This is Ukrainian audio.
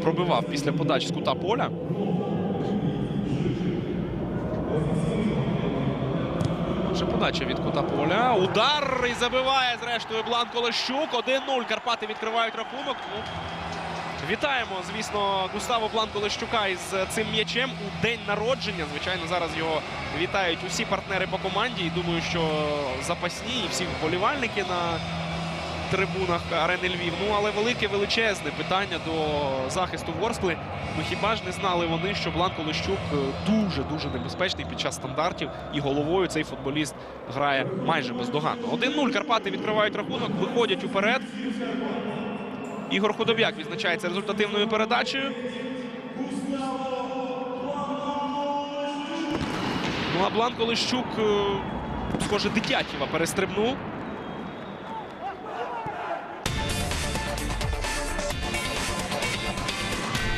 пробивав після подачі з кута поля. Вже подача від кута поля. Удар і забиває зрештою Бланко Лещук. 1-0. Карпати відкривають рахунок. Ну, Вітаємо, звісно, Густаво Бланко Лещука із цим м'ячем у день народження. Звичайно, зараз його вітають усі партнери по команді. І думаю, що запасні і всі вболівальники на трибунах арени Львів. Ну, але велике величезне питання до захисту Ворскли. Ну хіба ж не знали вони, що Бланко Лещук дуже дуже небезпечний під час стандартів, і головою цей футболіст грає майже бездоганно. 1-0 Карпати відкривають рахунок, виходять уперед. Ігор Худобяк відзначається результативною передачею. Ну а Бланко Лещук, е, схоже, дитятєва перестрибнув.